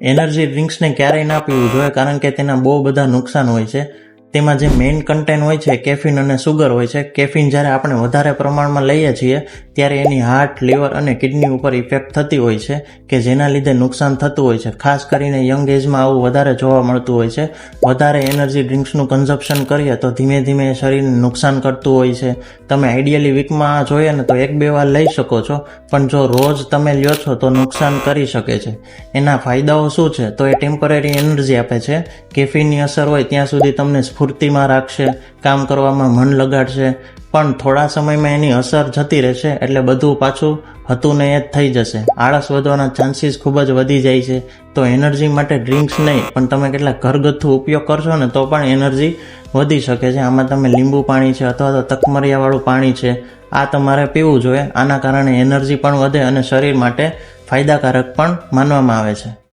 Energy ડ્રિંક્સને ક્યારેય ના પીવું જોઈએ કારણ કે તેના બહુ બધા નુકસાન હોય છે. તેમાં જે મેઇન કન્ટેન્ટ હોય છે કેફીન અને સુગર હોય છે કેફીન જ્યારે આપણે વધારે પ્રમાણમાં લઈએ છીએ, ત્યારે એની હાર્ટ લીવર અને કિડની ઉપર ઇફેક્ટ થતી હોય છે, કે જેના લીધે નુકસાન થતું હોય છે. ખાસ કરીને યંગ એજમાં આવું વધારે જોવા મળતું હોય છે. વધારે એનર્જી ડ્રિંક્સનું કન્ઝપ્શન કરીએ તો ધીમે ધીમે શરીરને નુકસાન કરતું હોય છે. તમે આઈડિયલી વીકમાં જોઈએ ને તો એક બે વાર લઈ શકો છો, પણ જો રોજ તમે લ્યો છો તો નુકસાન કરી શકે છે. એના ફાયદાઓ શું છે? તો એ ટેમ્પરરી એનર્જી આપે છે. કેફીનની અસર હોય ત્યાં સુધી તમને સ્ફૂર્તિમાં રાખશે, કામ કરવામાં મન લગાડશે, પણ થોડા સમયમાં એની અસર જતી રહેશે એટલે બધું પાછું હતું ને એ જ થઈ જશે. આળસ વધવાના ચાન્સીસ ખૂબ જ વધી જાય છે. તો એનર્જી માટે ડ્રિંક્સ નહીં, પણ તમે કેટલાક ઘરગથ્થુ ઉપયોગ કરશો ને તો પણ એનર્જી વધી શકે છે. આમાં તમે લીંબુ પાણી છે અથવા તો તકમરિયાવાળું પાણી છે, આ તમારે પીવું જોઈએ. આના કારણે એનર્જી પણ વધે અને શરીર માટે ફાયદાકારક પણ માનવામાં આવે છે.